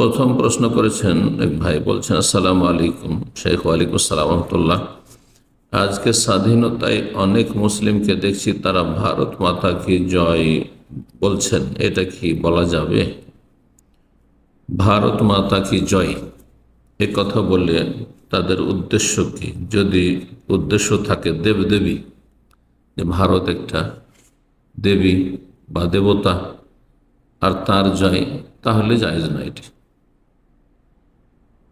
প্রথম প্রশ্ন করেছেন এক ভাই, বলছেন, আসসালামু আলাইকুম শেখ, ওয়ালাইকুম আসসালাম রহমতুল্লাহ। আজকে স্বাধীনতায় অনেক মুসলিমকে দেখছি, তারা ভারত মাতাকে জয়? বলছেন, এটা কি বলা যাবে? ভারত মাতা কি জয়? এ কথা বললে তাদের উদ্দেশ্য কি? যদি উদ্দেশ্য থাকে দেবদেবী, যে ভারত একটা দেবী বা দেবতা, আর তার জয়, তাহলে জায়েজ না এটি।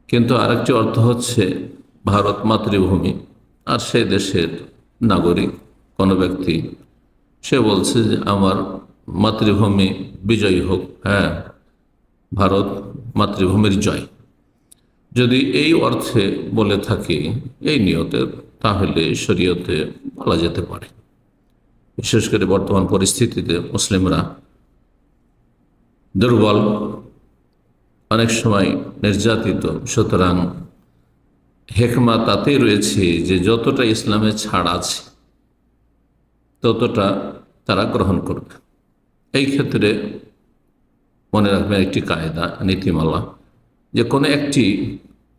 কিন্তু আরেকটি অর্থ হচ্ছে ভারত মাতৃভূমি। আর সেই দেশের নাগরিক কোনো ব্যক্তি, সে বলছে যে আমার মাতৃভূমি বিজয়ী হোক। হ্যাঁ ভারত মাতৃভূমির জয়। যদি এই অর্থে বলে থাকি, এই নিয়তে তাহলে শরীয়তে বলা যেতে পারে। বিশেষ করে বর্তমান পরিস্থিতিতে মুসলিমরা দুর্বল অনেক সময় নির্যাতিত। সুতরাং হেকমা তাতেই রয়েছে যে যতটা ইসলামে ছাড় আছে, ততটা তারা গ্রহণ করবে। এই ক্ষেত্রে মনে রাখবেন একটি কায়দা, নীতিমালা, যে কোনো একটি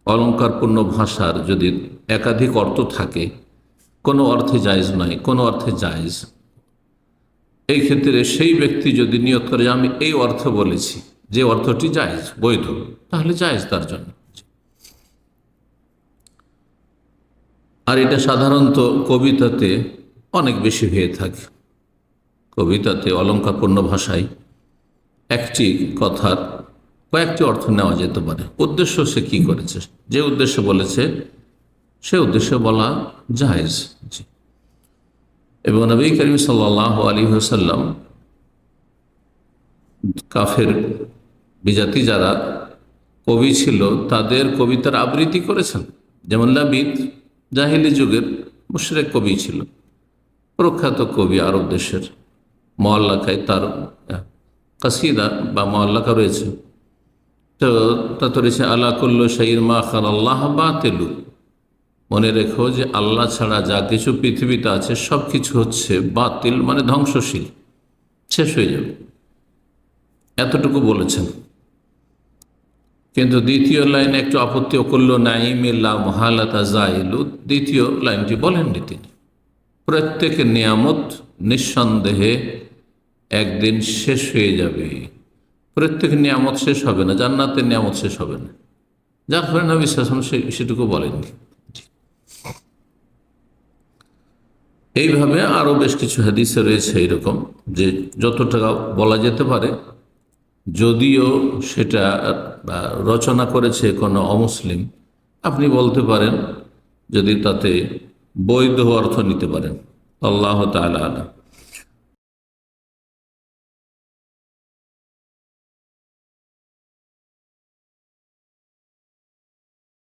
অলঙ্কারপূর্ণ ভাষার যদি একাধিক অর্থ থাকে, কোনো অর্থে জায়জ নয়, কোনো অর্থে জায়জ। এই ক্ষেত্রে সেই ব্যক্তি যদি নিয়ত করে আমি এই অর্থ বলেছি যে অর্থটি জায়জ, বৈধ, তাহলে জায়জ তার জন্য। আর এটা সাধারণত কবিতাতে অনেক বেশি হয়ে থাকে। কবিতাতে অলঙ্কারপূর্ণ ভাষায় একটি কথার কয়েকটি অর্থ নেওয়া যেতে পারে। উদ্দেশ্য সে কি করেছে? যে উদ্দেশ্য বলেছে, সে উদ্দেশ্য বলা জায়েজ। জি। এবং নবী করিম সাল্লাহ আলী হাসাল্লাম কাফের বিজাতি যারা কবি ছিল, তাদের কবিতার আবৃত্তি করেছেন। যেমন লাবিদ, জাহিলি যুগের মুশরেক কবি ছিল। প্রখ্যাত কবি আরব দেশের মহল্লাকায় তার কাসিদা বা মহল্লাকা রয়েছে। তো তাতে রয়েছে আল্লাহ কুল্ল শাহির মা খান আল্লাহ বা তেলু মনে রেখো যে আল্লাহ ছাড়া যা কিছু পৃথিবীতে আছে সব কিছু হচ্ছে বাতিল মানে ধ্বংসশীল। শেষ হয়ে যাবে। এতটুকু বলেছেন। কিন্তু দ্বিতীয় লাইনে একটু আপত্তি করল নাইমিল্লা মহালাতা জাইলু দ্বিতীয় লাইনটি বলেননি তিনি। প্রত্যেক নিয়ামত নিঃসন্দেহে একদিন শেষ হয়ে যাবে। প্রত্যেক নিয়ামত শেষ হবে না, জান্নাতের নিয়ামত শেষ হবে না। যার ফলে নবী শাসন সেটুকু বলেননি এইভাবে আরও বেশ কিছু হাদিসে রয়েছে এরকম যে যত টাকা বলা যেতে পারে যদিও সেটা রচনা করেছে কোনো অমুসলিম, আপনি বলতে পারেন যদি তাতে বৈধ অর্থ নিতে পারেন। আল্লাহ তালা আলা